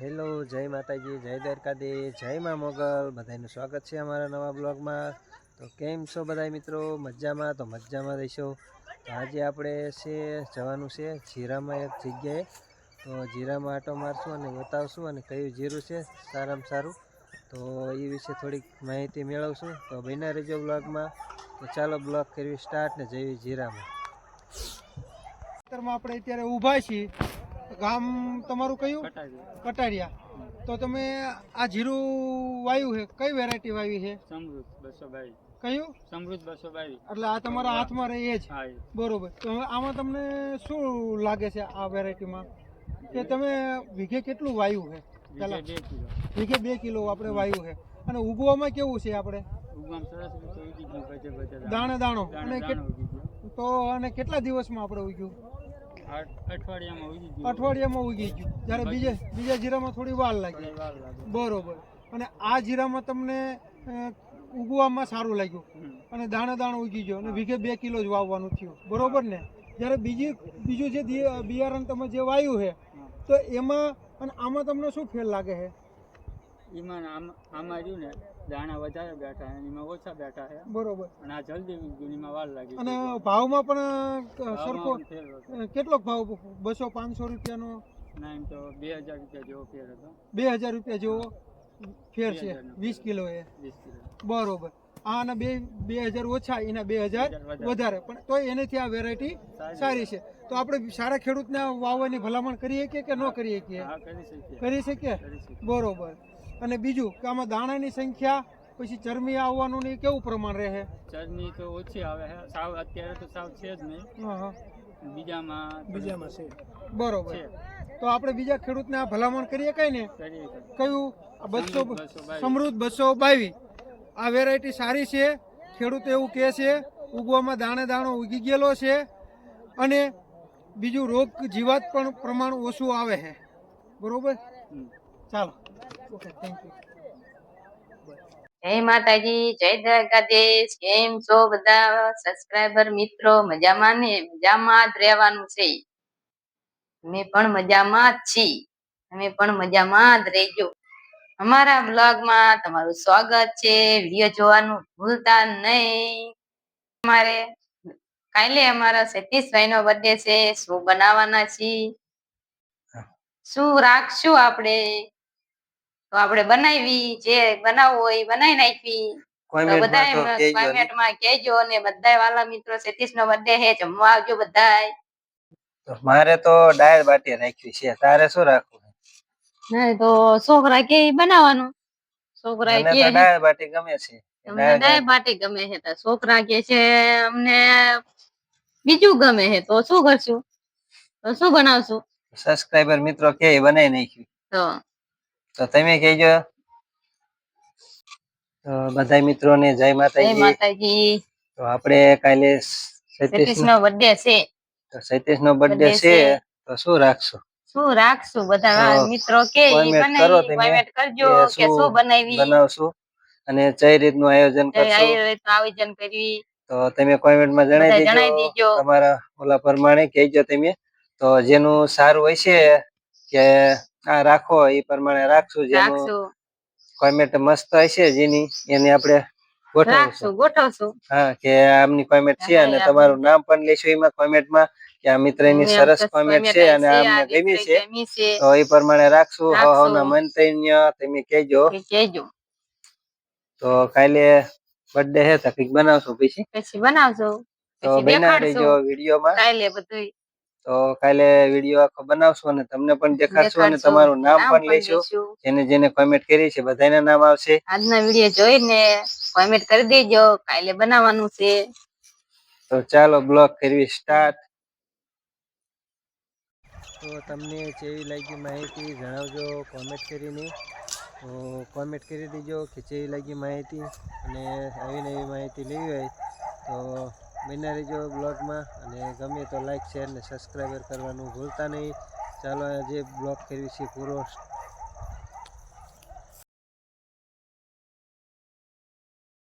Hello, જય માતાજી, જય દ્વારકાધી જય મા મોગલ. બધાનું સ્વાગત છે અમારા નવા બ્લોગમાં. તો કેમ છો બધા મિત્રો? મજામાં? તો મજામાં રહીશો? આજે આપણે છે, જવાનું છે જીરામાં એક જગ્યાએ. તો જીરામાં આટો મારશું અને બતાવશું અને કયું જીરું છે સારામાં સારું. તો એ વિશે થોડીક માહિતી મેળવશું. તો બન્યા રહેજો બ્લોગમાં. તો ચાલો બ્લોગ કરવી સ્ટાર્ટ ને જઈએ જીરામાં. આપણે અત્યારે ઊભા છીએ. ગામ તમારું કયું? કટારિયા. તો તમે આ જીરું વાયુ છે. કઈ વેરાયટી વાવી છે? સમૃદ્ધ બસો બાવીસ. કયું? સમૃદ્ધ બસો બાવીસ. એટલે આ તમારા હાથમાં રહે છે જ. બરોબર. તો આમાં તમને શું લાગે છે આ વેરાયટીમાં કે તમે વીઘે કેટલું વાયુ છે? પેલા બે કિલો. વીઘે બે કિલો આપણે વાયુ છે. અને ઉગવામાં કેવું છે આપણે? દાણે દાણો. અને તો અને કેટલા દિવસમાં આપણે ઉગ્યું? અઠવાડિયામાં ઉગી ગયું. જયારે બીજા બીજે જીરામાં થોડી વાર લાગી. થોડી વાર લાગે. બરોબર. અને આ જીરામાં તમને ઉગવામાં સારું લાગ્યું. અને દાણે દાણે ઉગી ગયો અને વીઘે બે કિલો જ વાવવાનું થયું. બરોબર ને? જ્યારે બીજી બીજું જે બિયારણ તમે જે વાયું છે તો એમાં અને આમાં તમને શું ફેર લાગે છે? એમાં આમાં રહ્યું ને દાણા વધારે બેઠા છે એમાં ઓછા બેઠા છે. બરોબર. અને આ જલ્દી ઉગી વાર લાગી અને ભાવમાં પણ સરખો કેટલોક ભાવ બસો પાંચસો રૂપિયાનો? ના એમ તો બે હજાર રૂપિયા જેવો ફેર હતો. બે હજાર રૂપિયા જેવો ફેર છે વીસ કિલો એ. બરોબર. આ અને બે બે હજાર ઓછા એના બે હજાર વધારે. પણ તોય એનેથી આ વેરાયટી સારી. છે. તો આપણે સારા ખેડૂતને વાવવાની ભલામણ કરીએ કે કે ન કરીએ કે હા કરી શકીએ. કરી શકીએ? કરી શકીએ. બરોબર. અને બીજું કે આમાં દાણાની સંખ્યા પછી ચરમી આવવાનું ને કેવું પ્રમાણ રહે? ચરમી તો ઓછી આવે છે સાવ અત્યારે તો સાવ છે જ નહીં. હા હા. બીજામાં બીજામાં છે. બરોબર. તો આપણે બીજા ખેડૂતને આ ભલામણ કરીએ કઈ ને. કયું? આ બસો સમૃદ્ધ 222. સમૃદ્ધ બસો બાવી આ વેરાયટી સારી છે. ખેડૂત એવું કહે છે ઉગવામાં દાણે દાણો ઉગી ગયેલો છે. અને બીજું રોગ જીવાત પણ પ્રમાણ ઓછું આવે છે બરોબર? ચાલો. ઓકે થેન્ક યુ જય માતાજી જય દ્વારકાધીશ. કેમ છો બધા સબસ્ક્રાઇબર મિત્રો? મજામાં ને? મજામાં જ રહેવાનું છે. અમે પણ મજામાં જ છીએ. અમે પણ મજામાં જ રહેજો. અમારા બ્લોગમાં તમારું સ્વાગત છે. વીડિયો જોવાનું ભૂલતા નહીં. અમારે કાલે અમારા સતીશભાઈ નો બર્થડે છે. શું બનાવવાના છીએ? શું રાખશું આપણે? તો આપણે બનાવી જે બનાવવું હોય એ બનાવી નાખવી. બધા કહેજો અને બધાય વાલા મિત્રો સતીશ નો બર્થડે છે જમવા આવજો બધાય. મારે તો ડાયર બાટી રાખવી છે તારે શું રાખવું? ના તો છોકરા કે બનાવવાનું. છોકરા કે ડાયર બાટી ગમે છે. દાળ બાટી ગમે છે તો છોકરા કે છે અમને બીજું ગમે છે તો શું કરશું? તો શું બનાવશું? સબસ્ક્રાઇબર મિત્રો કે બનાવી નાખ્યું. તો તો તમે કહેજો. તો બધા મિત્રોને જય જય માતાજી. માતાજી તો આપણે કાલે સતીશ નો બર્થડે છે. તો સતીશ નો બર્થડે છે. તો શું રાખશો? શું રાખશું? બધા મિત્રો કે ઈ comment કરો બનાવી તમે comment કરજો કે કે શું બનાવી. બનાવશું? અને કઈ રીતનું આયોજન કરશું? આયોજન કરવી. તો તમે કોમેન્ટમાં જણાવી દેજો. તમારા ઓલા પ્રમાણે કહેજો તમે. તો જેનું સારું હોય છે કે આ રાખો એ પ્રમાણે રાખશું જેનું રાખશું. કોમેન્ટ મસ્ત હશે જેની એને આપણે ગોઠવશું. રાખશું ગોઠવશું. હા કે આમની કોમેન્ટ છે અને તમારું નામ પણ લેશું એમાં કોમેન્ટમાં કે આ મિત્રની એમ સરસ કોમેન્ટ છે અને આમને ગમી છે. ગમી છે. તો એ પ્રમાણે રાખશું હવ. હવના મંતવ્ય તમે કહેજો. કહેજો. તો કાલે બર્થડે હે તો કંઈક બનાવશું પછી? પછી બનાવજો તો પછી બના રહેજો દેખાડશું વિડીયોમાં. કાલે બધું તો કાલે વીડિયો આખો બનાવશું અને તમને પણ દેખાડશું અને તમારું નામ પણ લઈશું. જેને જેને કોમેન્ટ કરી છે બધાના નામ આવશે. આજના વીડિયો જોઈને કોમેન્ટ કરી દેજો. કાલે બનાવવાનું છે. તો ચાલો બ્લોગ કરવી સ્ટાર્ટ તો તમને જેવી લાગી માહિતી જણાવજો કોમેન્ટ કરીને. તો કોમેન્ટ કરી દેજો કે જેવી લાગી માહિતી અને આવી નવી માહિતી લેવી હોય તો બન્યા રહેજો બ્લોગમાં અને ગમે તો લાઇક શેર ને સબસ્ક્રાઈબર કરવાનું ભૂલતા નહીં. ચાલો આજે બ્લોગ કરવી છે પૂરો.